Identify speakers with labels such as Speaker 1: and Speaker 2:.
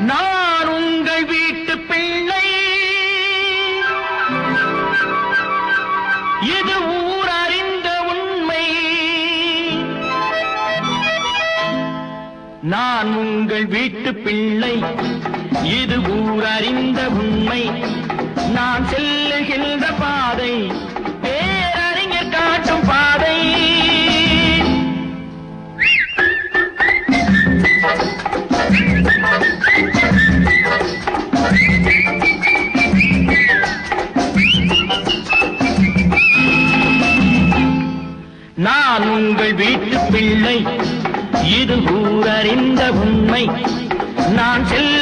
Speaker 1: நான் உங்கள் வீட்டு பிள்ளை. இது ஊர் அறிந்த உண்மை. நான் உங்கள் வீட்டு பிள்ளை. இது ஊர் அறிந்த உண்மை. நான் செல்லுகின்ற பாதை. நான் உங்கள் வீட்டு பிள்ளை. இது ஊரறிந்த உண்மை. நான் செல்ல